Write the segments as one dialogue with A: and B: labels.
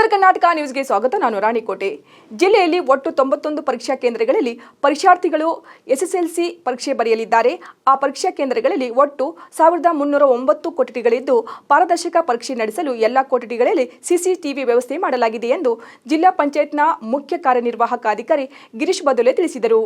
A: ಉತ್ತರ ಕರ್ನಾಟಕ ನ್ಯೂಸ್ಗೆ ಸ್ವಾಗತ. ನಾನು ರಾಣಿಕೋಟೆ. ಜಿಲ್ಲೆಯಲ್ಲಿ ಒಟ್ಟು ತೊಂಬತ್ತೊಂದು ಪರೀಕ್ಷಾ ಕೇಂದ್ರಗಳಲ್ಲಿ ಪರೀಕ್ಷಾರ್ಥಿಗಳು ಎಸ್ಎಸ್ಎಲ್ಸಿ ಪರೀಕ್ಷೆ ಬರೆಯಲಿದ್ದಾರೆ. ಆ ಪರೀಕ್ಷಾ ಕೇಂದ್ರಗಳಲ್ಲಿ ಒಟ್ಟು ಸಾವಿರದ ಮುನ್ನೂರ ಒಂಬತ್ತು ಕೊಠಡಿಗಳಿದ್ದು ಪಾರದರ್ಶಕ ಪರೀಕ್ಷೆ ನಡೆಸಲು ಎಲ್ಲ ಕೊಠಡಿಗಳಲ್ಲಿ ಸಿಸಿಟಿವಿ ವ್ಯವಸ್ಥೆ ಮಾಡಲಾಗಿದೆ ಎಂದು ಜಿಲ್ಲಾ ಪಂಚಾಯತ್ನ ಮುಖ್ಯ ಕಾರ್ಯನಿರ್ವಾಹಕ ಅಧಿಕಾರಿ ಗಿರೀಶ್ ಬದೊಲೆ ತಿಳಿಸಿದರು.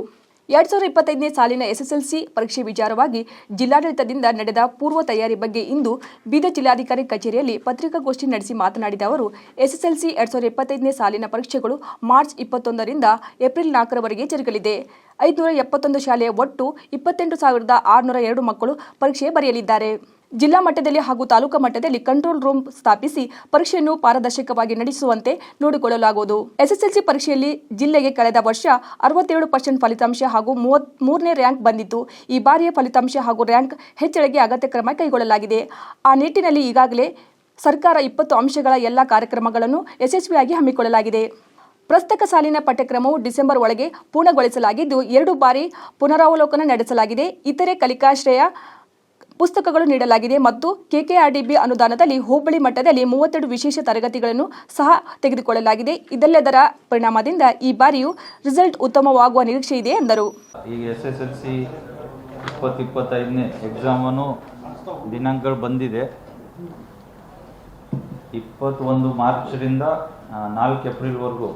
A: ಎರಡ್ ಸಾವಿರದ ಇಪ್ಪತ್ತೈದನೇ ಸಾಲಿನ ಎಸ್ಎಸ್ಎಲ್ಸಿ ಪರೀಕ್ಷೆ ವಿಚಾರವಾಗಿ ಜಿಲ್ಲಾಡಳಿತದಿಂದ ನಡೆದ ಪೂರ್ವ ತಯಾರಿ ಬಗ್ಗೆ ಇಂದು ಬೀದರ್ ಜಿಲ್ಲಾಧಿಕಾರಿ ಕಚೇರಿಯಲ್ಲಿ ಪತ್ರಿಕಾಗೋಷ್ಠಿ ನಡೆಸಿ ಮಾತನಾಡಿದ ಅವರು, ಎಸ್ಎಸ್ಎಲ್ಸಿ ಎರಡ್ ಸಾವಿರದ ಇಪ್ಪತ್ತೈದನೇ ಸಾಲಿನ ಪರೀಕ್ಷೆಗಳು ಮಾರ್ಚ್ ಇಪ್ಪತ್ತೊಂದರಿಂದ ಏಪ್ರಿಲ್ ನಾಲ್ಕರವರೆಗೆ ಜರುಗಲಿದೆ. ಐದುನೂರ ಎಪ್ಪತ್ತೊಂದು ಶಾಲೆಯ ಒಟ್ಟು ಇಪ್ಪತ್ತೆಂಟು ಸಾವಿರದ ಆರುನೂರ ಎರಡು ಮಕ್ಕಳು ಪರೀಕ್ಷೆ ಬರೆಯಲಿದ್ದಾರೆ. ಜಿಲ್ಲಾ ಮಟ್ಟದಲ್ಲಿ ಹಾಗೂ ತಾಲೂಕು ಮಟ್ಟದಲ್ಲಿ ಕಂಟ್ರೋಲ್ ರೂಮ್ ಸ್ಥಾಪಿಸಿ ಪರೀಕ್ಷೆಯನ್ನು ಪಾರದರ್ಶಕವಾಗಿ ನಡೆಸುವಂತೆ ನೋಡಿಕೊಳ್ಳಲಾಗುವುದು. ಎಸ್ಎಸ್ಎಲ್ಸಿ ಪರೀಕ್ಷೆಯಲ್ಲಿ ಜಿಲ್ಲೆಗೆ ಕಳೆದ ವರ್ಷ ಅರವತ್ತೇಳು ಪರ್ಸೆಂಟ್ ಫಲಿತಾಂಶ ಹಾಗೂ ಮೂರನೇ ರ್ಯಾಂಕ್ ಬಂದಿತ್ತು. ಈ ಬಾರಿಯ ಫಲಿತಾಂಶ ಹಾಗೂ ರ್ಯಾಂಕ್ ಹೆಚ್ಚಳಕ್ಕೆ ಅಗತ್ಯ ಕ್ರಮ ಕೈಗೊಳ್ಳಲಾಗಿದೆ. ಆ ನಿಟ್ಟಿನಲ್ಲಿ ಈಗಾಗಲೇ ಸರ್ಕಾರ ಇಪ್ಪತ್ತು ಅಂಶಗಳ ಎಲ್ಲ ಕಾರ್ಯಕ್ರಮಗಳನ್ನು ಯಶಸ್ವಿಯಾಗಿ ಹಮ್ಮಿಕೊಳ್ಳಲಾಗಿದೆ. ಪ್ರಸ್ತಕ ಸಾಲಿನ ಪಠ್ಯಕ್ರಮವು ಡಿಸೆಂಬರ್ ಒಳಗೆ ಪೂರ್ಣಗೊಳಿಸಲಾಗಿದ್ದು, ಎರಡು ಬಾರಿ ಪುನರಾವಲೋಕನ ನಡೆಸಲಾಗಿದೆ. ಇತರೆ ಕಲಿಕಾಶ್ರಯ ಪುಸ್ತಕಗಳು ನೀಡಲಾಗಿದೆ ಮತ್ತು ಕೆಕೆಆರ್ಡಿಬಿ ಅನುದಾನದಲ್ಲಿ ಹೋಬಳಿ ಮಟ್ಟದಲ್ಲಿ ಮೂವತ್ತೆರಡು ವಿಶೇಷ ತರಗತಿಗಳನ್ನು ಸಹ ತೆಗೆದುಕೊಳ್ಳಲಾಗಿದೆ. ಇದೆಲ್ಲದರ ಪರಿಣಾಮದಿಂದ ಈ ಬಾರಿಯೂ ರಿಸಲ್ಟ್ ಉತ್ತಮವಾಗುವ ನಿರೀಕ್ಷೆ ಇದೆ ಎಂದರು.
B: ಈ ಎಸ್ ಎಸ್ ಎಲ್ ಸಿ ಇಪ್ಪತ್ತು ಇಪ್ಪತ್ತೈದನೇ ಎಕ್ಸಾಮನ್ನು ದಿನಾಂಕಗಳು ಬಂದಿದೆ. ಇಪ್ಪತ್ತೊಂದು ಮಾರ್ಚ್ರಿಂದ ನಾಲ್ಕು ಏಪ್ರಿಲ್ವರೆಗೂ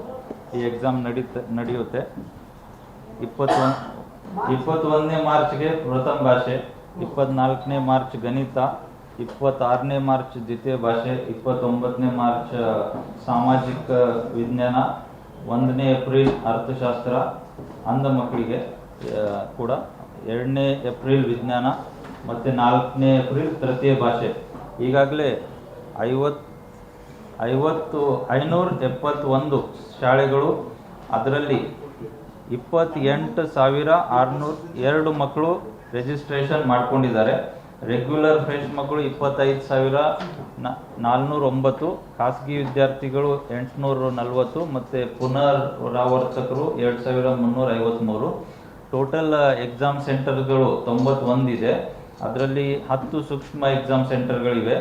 B: ಈ ಎಕ್ಸಾಮ್ ನಡೀತ, ನಡೆಯುತ್ತೆ. ಇಪ್ಪತ್ತೊಂದು, ಇಪ್ಪತ್ತೊಂದನೇ ಮಾರ್ಚ್ಗೆ ಪ್ರಥಮ ಭಾಷೆ. ಇಪ್ಪತ್ನಾಲ್ಕನೇ ಮಾರ್ಚ್ ಗಣಿತ, ಇಪ್ಪತ್ತಾರನೇ ಮಾರ್ಚ್ ದ್ವಿತೀಯ ಭಾಷೆ, ಇಪ್ಪತ್ತೊಂಬತ್ತನೇ ಮಾರ್ಚ್ ಸಾಮಾಜಿಕ ವಿಜ್ಞಾನ, ಒಂದನೇ ಏಪ್ರಿಲ್ ಅರ್ಥಶಾಸ್ತ್ರ, ಅಂಧ ಮಕ್ಕಳಿಗೆ ಕೂಡ ಎರಡನೇ ಏಪ್ರಿಲ್ ವಿಜ್ಞಾನ ಮತ್ತು ನಾಲ್ಕನೇ ಏಪ್ರಿಲ್ ತೃತೀಯ ಭಾಷೆ. ಈಗಾಗಲೇ ಐವತ್ತು ಐವತ್ತು, ಐನೂರ ಎಪ್ಪತ್ತೊಂದು ಶಾಲೆಗಳು, ಅದರಲ್ಲಿ ಇಪ್ಪತ್ತೆಂಟು ಸಾವಿರ ಆರುನೂರ ಎರಡು ಮಕ್ಕಳು ರಿಜಿಸ್ಟ್ರೇಷನ್ ಮಾಡ್ಕೊಂಡಿದ್ದಾರೆ. ರೆಗ್ಯುಲರ್ ಫ್ರೆಶ್ ಮಕ್ಕಳು ಇಪ್ಪತ್ತೈದು ಸಾವಿರ ನಾಲ್ನೂರ ಒಂಬತ್ತು ಖಾಸಗಿ ವಿದ್ಯಾರ್ಥಿಗಳು ಎಂಟುನೂರ ನಲವತ್ತು ಮತ್ತು ಪುನರಾವರ್ತಕರು ಎರಡು ಸಾವಿರ ಮುನ್ನೂರ ಐವತ್ತ್ಮೂರು ಟೋಟಲ್ ಎಕ್ಸಾಮ್ ಸೆಂಟರ್ಗಳು ತೊಂಬತ್ತೊಂದಿದೆ ಅದರಲ್ಲಿ ಹತ್ತು ಸೂಕ್ಷ್ಮ ಎಕ್ಸಾಮ್ ಸೆಂಟರ್ಗಳಿವೆ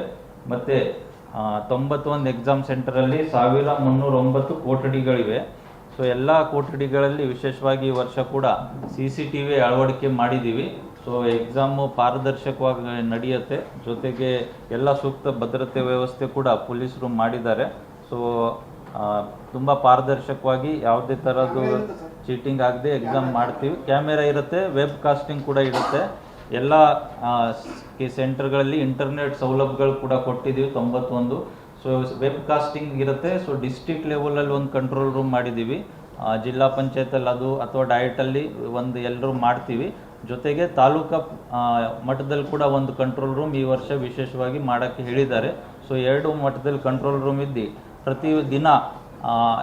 B: ಮತ್ತು ತೊಂಬತ್ತೊಂದು ಎಕ್ಸಾಮ್ ಸೆಂಟರಲ್ಲಿ ಸಾವಿರ ಮುನ್ನೂರ ಒಂಬತ್ತು ಕೊಠಡಿಗಳಿವೆ. ಸೊ ಎಲ್ಲ ಕೊಠಡಿಗಳಲ್ಲಿ ವಿಶೇಷವಾಗಿ ಈ ವರ್ಷ ಕೂಡ ಸಿ ಸಿ ಟಿ ವಿ ಅಳವಡಿಕೆ ಮಾಡಿದ್ದೀವಿ. ಸೊ ಎಕ್ಸಾಮು ಪಾರದರ್ಶಕವಾಗಿ ನಡೆಯುತ್ತೆ. ಜೊತೆಗೆ ಎಲ್ಲ ಸೂಕ್ತ ಭದ್ರತೆ ವ್ಯವಸ್ಥೆ ಕೂಡ ಪೊಲೀಸರು ಮಾಡಿದ್ದಾರೆ. ಸೊ ತುಂಬ ಪಾರದರ್ಶಕವಾಗಿ ಯಾವುದೇ ಥರದ್ದು ಚೀಟಿಂಗ್ ಆಗದೆ ಎಕ್ಸಾಮ್ ಮಾಡ್ತೀವಿ. ಕ್ಯಾಮೆರಾ ಇರುತ್ತೆ ವೆಬ್ ಕಾಸ್ಟಿಂಗ್ ಕೂಡ ಇರುತ್ತೆ. ಎಲ್ಲ ಸೆಂಟರ್ಗಳಲ್ಲಿ ಇಂಟರ್ನೆಟ್ ಸೌಲಭ್ಯಗಳು ಕೂಡ ಕೊಟ್ಟಿದ್ದೀವಿ, ತೊಂಬತ್ತೊಂದು. ಸೊ ವೆಬ್ ಕಾಸ್ಟಿಂಗ್ ಇರುತ್ತೆ ಸೊ ಡಿಸ್ಟಿಕ್ ಲೆವೆಲಲ್ಲಿ ಒಂದು ಕಂಟ್ರೋಲ್ ರೂಮ್ ಮಾಡಿದ್ದೀವಿ. ಜಿಲ್ಲಾ ಪಂಚಾಯತಲ್ಲಿ ಅದು ಅಥವಾ ಡಯಟಲ್ಲಿ ಒಂದು ಎಲ್ಲರೂ ಮಾಡ್ತೀವಿ. ಜೊತೆಗೆ ತಾಲೂಕಾ ಮಟ್ಟದಲ್ಲಿ ಕೂಡ ಒಂದು ಕಂಟ್ರೋಲ್ ರೂಮ್ ಈ ವರ್ಷ ವಿಶೇಷವಾಗಿ ಮಾಡೋಕ್ಕೆ ಹೇಳಿದ್ದಾರೆ. ಸೊ ಎರಡು ಮಟ್ಟದಲ್ಲಿ ಕಂಟ್ರೋಲ್ ರೂಮ್ ಇದ್ದು ಪ್ರತಿ ದಿನ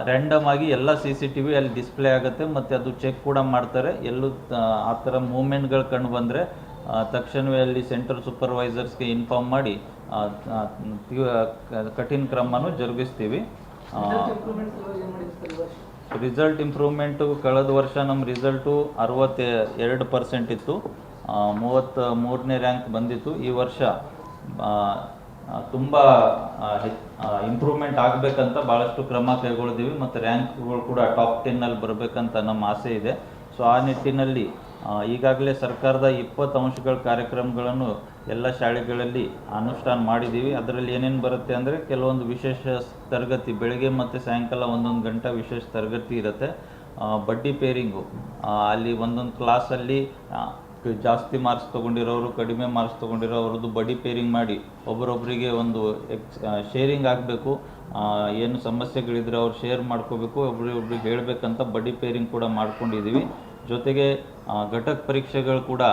B: ರ್ಯಾಂಡಮ್ ಆಗಿ ಎಲ್ಲ ಸಿ ಸಿ ಟಿ ವಿ ಅಲ್ಲಿ ಡಿಸ್ಪ್ಲೇ ಆಗುತ್ತೆ. ಮತ್ತು ಅದು ಚೆಕ್ ಕೂಡ ಮಾಡ್ತಾರೆ. ಎಲ್ಲೂ ಆ, ಥರ ಮೂಮೆಂಟ್ಗಳು ಕಂಡು ಬಂದರೆ ತಕ್ಷಣವೇ ಅಲ್ಲಿ ಸೆಂಟ್ರಲ್ ಸೂಪರ್ವೈಸರ್ಸ್ಗೆ ಇನ್ಫಾರ್ಮ್ ಮಾಡಿ ಕಠಿಣ ಕ್ರಮನೂ ಜರುಗಿಸ್ತೀವಿ. ರಿಸಲ್ಟ್ ಇಂಪ್ರೂವ್ಮೆಂಟು ಕಳೆದ ವರ್ಷ ನಮ್ಮ ರಿಸಲ್ಟು ಅರವತ್ತ ಎರಡು ಪರ್ಸೆಂಟ್ ಇತ್ತು. ಮೂವತ್ತ ಮೂರನೇ ರ್ಯಾಂಕ್ ಬಂದಿತ್ತು. ಈ ವರ್ಷ ತುಂಬ ಇಂಪ್ರೂವ್ಮೆಂಟ್ ಆಗಬೇಕಂತ ಭಾಳಷ್ಟು ಕ್ರಮ ಕೈಗೊಳ್ತೀವಿ ಮತ್ತು ರ್ಯಾಂಕ್ಗಳು ಕೂಡ ಟಾಪ್ ಟೆನ್ನಲ್ಲಿ ಬರಬೇಕಂತ ನಮ್ಮ ಆಸೆ ಇದೆ. ಸೊ, ಆ ನಿಟ್ಟಿನಲ್ಲಿ ಈಗಾಗಲೇ ಸರ್ಕಾರದ ಇಪ್ಪತ್ತು ಅಂಶಗಳ ಕಾರ್ಯಕ್ರಮಗಳನ್ನು ಎಲ್ಲ ಶಾಲೆಗಳಲ್ಲಿ ಅನುಷ್ಠಾನ ಮಾಡಿದ್ದೀವಿ. ಅದರಲ್ಲಿ ಏನೇನು ಬರುತ್ತೆ ಅಂದರೆ ಕೆಲವೊಂದು ವಿಶೇಷ ತರಗತಿ, ಬೆಳಗ್ಗೆ ಮತ್ತು ಸಾಯಂಕಾಲ ಒಂದೊಂದು ಗಂಟೆ ವಿಶೇಷ ತರಗತಿ ಇರುತ್ತೆ. ಬಡ್ಡಿ ಪೇರಿಂಗು. ಅಲ್ಲಿ ಒಂದೊಂದು ಕ್ಲಾಸಲ್ಲಿ ಜಾಸ್ತಿ ಮಾರ್ಕ್ಸ್ ತೊಗೊಂಡಿರೋರು, ಕಡಿಮೆ ಮಾರ್ಕ್ಸ್ ತೊಗೊಂಡಿರೋರದ್ದು ಬಡಿ ಪೇರಿಂಗ್ ಮಾಡಿ ಒಬ್ಬರೊಬ್ಬರಿಗೆ ಒಂದು ಎಕ್ಸ್ ಶೇರಿಂಗ್ ಆಗಬೇಕು. ಏನು ಸಮಸ್ಯೆಗಳಿದ್ರೆ ಅವ್ರು ಶೇರ್ ಮಾಡ್ಕೋಬೇಕು, ಒಬ್ರಿಗೊಬ್ರಿಗೆ ಹೇಳಬೇಕಂತ ಬಡ್ಡಿ ಪೇರಿಂಗ್ ಕೂಡ ಮಾಡ್ಕೊಂಡಿದ್ದೀವಿ. ಜೊತೆಗೆ ಘಟಕ ಪರೀಕ್ಷೆಗಳು ಕೂಡ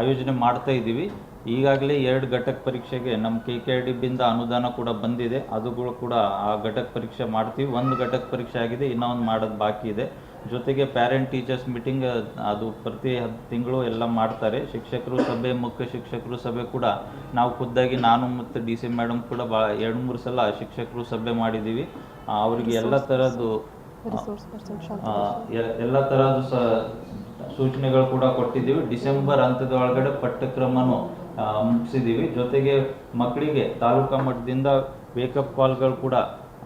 B: ಆಯೋಜನೆ ಮಾಡ್ತಾ ಇದ್ದೀವಿ. ಈಗಾಗಲೇ ಎರಡು ಘಟಕ ಪರೀಕ್ಷೆಗೆ ನಮ್ಮ ಕೆ ಕೆ ಡಿ ಬಿಂದ ಅನುದಾನ ಕೂಡ ಬಂದಿದೆ. ಅದುಗಳು ಕೂಡ ಆ ಘಟಕ ಪರೀಕ್ಷೆ ಮಾಡ್ತೀವಿ. ಒಂದು ಘಟಕ ಪರೀಕ್ಷೆ ಆಗಿದೆ ಇನ್ನೂ ಒಂದು ಮಾಡೋದು ಬಾಕಿ ಇದೆ. ಜೊತೆಗೆ ಪ್ಯಾರೆಂಟ್ ಟೀಚರ್ಸ್ ಮೀಟಿಂಗ್ ಅದು ಪ್ರತಿ ಹತ್ತು ತಿಂಗಳು ಎಲ್ಲ ಮಾಡ್ತಾರೆ. ಶಿಕ್ಷಕರು ಸಭೆ ಮುಖ್ಯ ಶಿಕ್ಷಕರು ಸಭೆ ಕೂಡ ನಾವು ಖುದ್ದಾಗಿ ನಾನು ಮತ್ತು ಡಿ ಸಿ ಮೇಡಮ್ ಕೂಡ ಭಾಳ ಎರಡು ಮೂರು ಸಲ ಶಿಕ್ಷಕರು ಸಭೆ ಮಾಡಿದ್ದೀವಿ. ಅವರಿಗೆ ಎಲ್ಲ ಥರದ್ದು ಎಲ್ಲ ತರಹದ ಸ ಸೂಚನೆಗಳು ಕೂಡ ಕೊಟ್ಟಿದ್ದೀವಿ. ಡಿಸೆಂಬರ್ ಹಂತದ ಒಳಗಡೆ ಪಠ್ಯಕ್ರಮನು ಆ, ಮುಗಿಸಿದ್ದೀವಿ. ಜೊತೆಗೆ ಮಕ್ಕಳಿಗೆ ತಾಲೂಕಾ ಮಟ್ಟದಿಂದ ವೇಕಪ್ ಕಾಲ್ಗಳು ಕೂಡ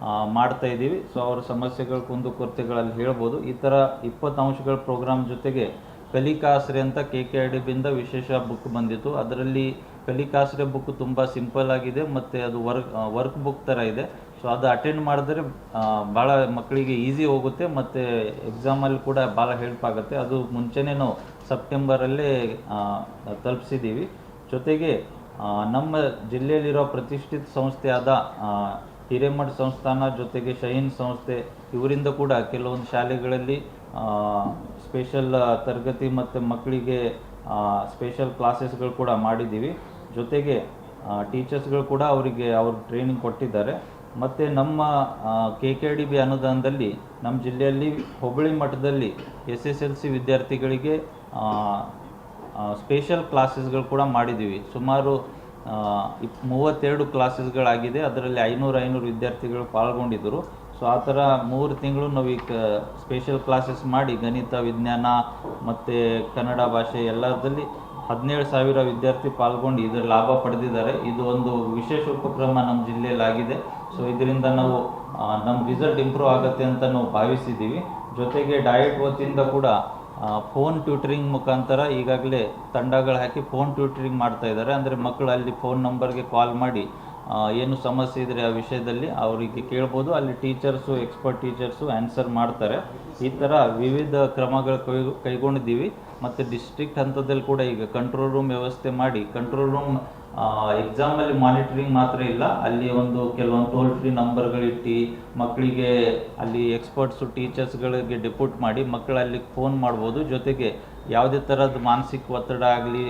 B: ಆ, ಮಾಡ್ತಾ ಇದ್ದೀವಿ. ಸೊ ಅವರ ಸಮಸ್ಯೆಗಳು ಕುಂದುಕೊರತೆಗಳಲ್ಲಿ ಹೇಳ್ಬೋದು. ಈ ಥರ ಇಪ್ಪತ್ತು ಅಂಶಗಳ ಪ್ರೋಗ್ರಾಮ್ ಜೊತೆಗೆ ಕಲಿಕಾಸ್ರೆ ಅಂತ ಕೆ ಕೆ ಆರ್ ಡಿ ಬಿಂದ ವಿಶೇಷ ಬುಕ್ ಬಂದಿತ್ತು. ಅದರಲ್ಲಿ ಕಲಿಕಾಸ್ರೆ ಬುಕ್ ತುಂಬ ಸಿಂಪಲ್ ಆಗಿದೆ. ಮತ್ತು ಅದು ವರ್ಕ್ ವರ್ಕ್ ಬುಕ್ ಥರ ಇದೆ. ಸೊ ಅದು ಅಟೆಂಡ್ ಮಾಡಿದ್ರೆ ಭಾಳ ಮಕ್ಕಳಿಗೆ ಈಸಿ ಹೋಗುತ್ತೆ ಮತ್ತು ಎಕ್ಸಾಮಲ್ಲಿ ಕೂಡ ಭಾಳ ಹೆಲ್ಪ್ ಆಗುತ್ತೆ. ಅದು ಮುಂಚೆನೇ ನಾವು ಸೆಪ್ಟೆಂಬರಲ್ಲೇ ತಲುಪಿಸಿದ್ದೀವಿ. ಜೊತೆಗೆ ನಮ್ಮ ಜಿಲ್ಲೆಯಲ್ಲಿರೋ ಪ್ರತಿಷ್ಠಿತ ಸಂಸ್ಥೆಯಾದ ಹಿರೇಮಠ ಸಂಸ್ಥಾನ ಜೊತೆಗೆ ಶಹೀನ್ ಸಂಸ್ಥೆ, ಇವರಿಂದ ಕೂಡ ಕೆಲವೊಂದು ಶಾಲೆಗಳಲ್ಲಿ ಸ್ಪೆಷಲ್ ತರಗತಿ ಮತ್ತು ಮಕ್ಕಳಿಗೆ ಸ್ಪೆಷಲ್ ಕ್ಲಾಸಸ್ಗಳು ಕೂಡ ಮಾಡಿದ್ದೀವಿ. ಜೊತೆಗೆ ಟೀಚರ್ಸ್ಗಳು ಕೂಡ ಅವರಿಗೆ ಅವ್ರ ಟ್ರೈನಿಂಗ್ ಕೊಟ್ಟಿದ್ದಾರೆ. ಮತ್ತು ನಮ್ಮ ಕೆ ಕೆ ಡಿ ಬಿ ಅನುದಾನದಲ್ಲಿ ನಮ್ಮ ಜಿಲ್ಲೆಯಲ್ಲಿ ಹುಬ್ಬಳ್ಳಿ ಮಠದಲ್ಲಿ ಎಸ್ ಎಸ್ ಎಲ್ ಸಿ ವಿದ್ಯಾರ್ಥಿಗಳಿಗೆ ಸ್ಪೆಷಲ್ ಕ್ಲಾಸಸ್ಗಳು ಕೂಡ ಮಾಡಿದ್ದೀವಿ. ಸುಮಾರು ಇಪ್, ಮೂವತ್ತೆರಡು ಕ್ಲಾಸಸ್ಗಳಾಗಿದೆ ಅದರಲ್ಲಿ ಐನೂರು ಐನೂರು ವಿದ್ಯಾರ್ಥಿಗಳು ಪಾಲ್ಗೊಂಡಿದ್ದರು. ಸೊ, ಆ ಥರ ಮೂರು ತಿಂಗಳು ನಾವು ಈಗ ಸ್ಪೆಷಲ್ ಕ್ಲಾಸಸ್ ಮಾಡಿ ಗಣಿತ, ವಿಜ್ಞಾನ ಮತ್ತು ಕನ್ನಡ ಭಾಷೆ ಎಲ್ಲದರಲ್ಲಿ ಹದಿನೇಳು ಸಾವಿರ ವಿದ್ಯಾರ್ಥಿ ಪಾಲ್ಗೊಂಡು ಇದರ ಲಾಭ ಪಡೆದಿದ್ದಾರೆ. ಇದು ಒಂದು ವಿಶೇಷ ಉಪಕ್ರಮ ನಮ್ಮ ಜಿಲ್ಲೆಯಲ್ಲಿ ಆಗಿದೆ ಸೊ ಇದರಿಂದ ನಾವು ನಮ್ಮ ರಿಸಲ್ಟ್ ಇಂಪ್ರೂವ್ ಆಗುತ್ತೆ ಅಂತ ನಾವು ಭಾವಿಸಿದ್ದೀವಿ. ಜೊತೆಗೆ ಡಯಟ್ ವತಿಯಿಂದ ಕೂಡ ಫೋನ್ ಟ್ಯೂಟರಿಂಗ್ ಮುಖಾಂತರ ಈಗಾಗಲೇ ತಂಡಗಳು ಹಾಕಿ ಫೋನ್ ಟ್ಯೂಟರಿಂಗ್ ಮಾಡ್ತಾ ಇದ್ದಾರೆ. ಅಂದರೆ ಮಕ್ಕಳು ಅಲ್ಲಿ ಫೋನ್ ನಂಬರ್ಗೆ ಕಾಲ್ ಮಾಡಿ ಏನು ಸಮಸ್ಯೆ ಇದ್ರೆ ಆ ವಿಷಯದಲ್ಲಿ ಅವರಿಗೆ ಕೇಳ್ಬೋದು. ಅಲ್ಲಿ ಟೀಚರ್ಸು, ಎಕ್ಸ್ಪರ್ಟ್ ಟೀಚರ್ಸು ಆನ್ಸರ್ ಮಾಡ್ತಾರೆ. ಈ ಥರ ವಿವಿಧ ಕ್ರಮಗಳು ಕೈ, ಕೈಗೊಂಡಿದ್ದೀವಿ. ಮತ್ತು ಡಿಸ್ಟ್ರಿಕ್ಟ್ ಹಂತದಲ್ಲಿ ಕೂಡ ಈಗ ಕಂಟ್ರೋಲ್ ರೂಮ್ ವ್ಯವಸ್ಥೆ ಮಾಡಿ, ಕಂಟ್ರೋಲ್ ರೂಮ್ ಎಕ್ಸಾಮಲ್ಲಿ ಮಾನಿಟರಿಂಗ್ ಮಾತ್ರ ಇಲ್ಲ. ಅಲ್ಲಿ ಒಂದು ಕೆಲವೊಂದು ಟೋಲ್ ಫ್ರೀ ನಂಬರ್ಗಳಿಟ್ಟು ಮಕ್ಕಳಿಗೆ ಅಲ್ಲಿ ಎಕ್ಸ್ಪರ್ಟ್ಸು, ಟೀಚರ್ಸ್ಗಳಿಗೆ ಡಿಪೋರ್ಟ್ ಮಾಡಿ ಮಕ್ಕಳಲ್ಲಿ ಫೋನ್ ಮಾಡ್ಬೋದು. ಜೊತೆಗೆ ಯಾವುದೇ ಥರದ ಮಾನಸಿಕ ಒತ್ತಡ ಆಗಲಿ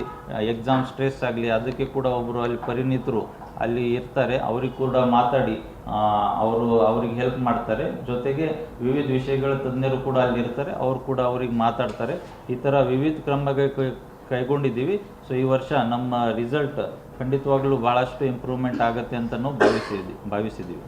B: ಎಕ್ಸಾಮ್ ಸ್ಟ್ರೆಸ್ ಆಗಲಿ, ಅದಕ್ಕೆ ಕೂಡ ಒಬ್ಬರು ಅಲ್ಲಿ ಪರಿಣಿತರು ಅಲ್ಲಿ ಇರ್ತಾರೆ. ಅವ್ರಿಗೆ ಕೂಡ ಮಾತಾಡಿ ಅವರು ಅವ್ರಿಗೆ ಹೆಲ್ಪ್ ಮಾಡ್ತಾರೆ. ಜೊತೆಗೆ ವಿವಿಧ ವಿಷಯಗಳ ತಜ್ಞರು ಕೂಡ ಅಲ್ಲಿ ಇರ್ತಾರೆ. ಅವರು ಕೂಡ ಅವ್ರಿಗೆ ಮಾತಾಡ್ತಾರೆ. ಈ ಥರ ವಿವಿಧ ಕ್ರಮಗಳ ಕೈಗೊಂಡಿದ್ದೀವಿ. ಸೊ ಈ ವರ್ಷ ನಮ್ಮ ರಿಸಲ್ಟ್ ಖಂಡಿತವಾಗ್ಲೂ ಭಾಳಷ್ಟು ಇಂಪ್ರೂವ್ಮೆಂಟ್ ಆಗುತ್ತೆ ಅಂತ ನಾವು ಭಾವಿಸಿದ್ವಿ, ಭಾವಿಸಿದ್ದೀವಿ.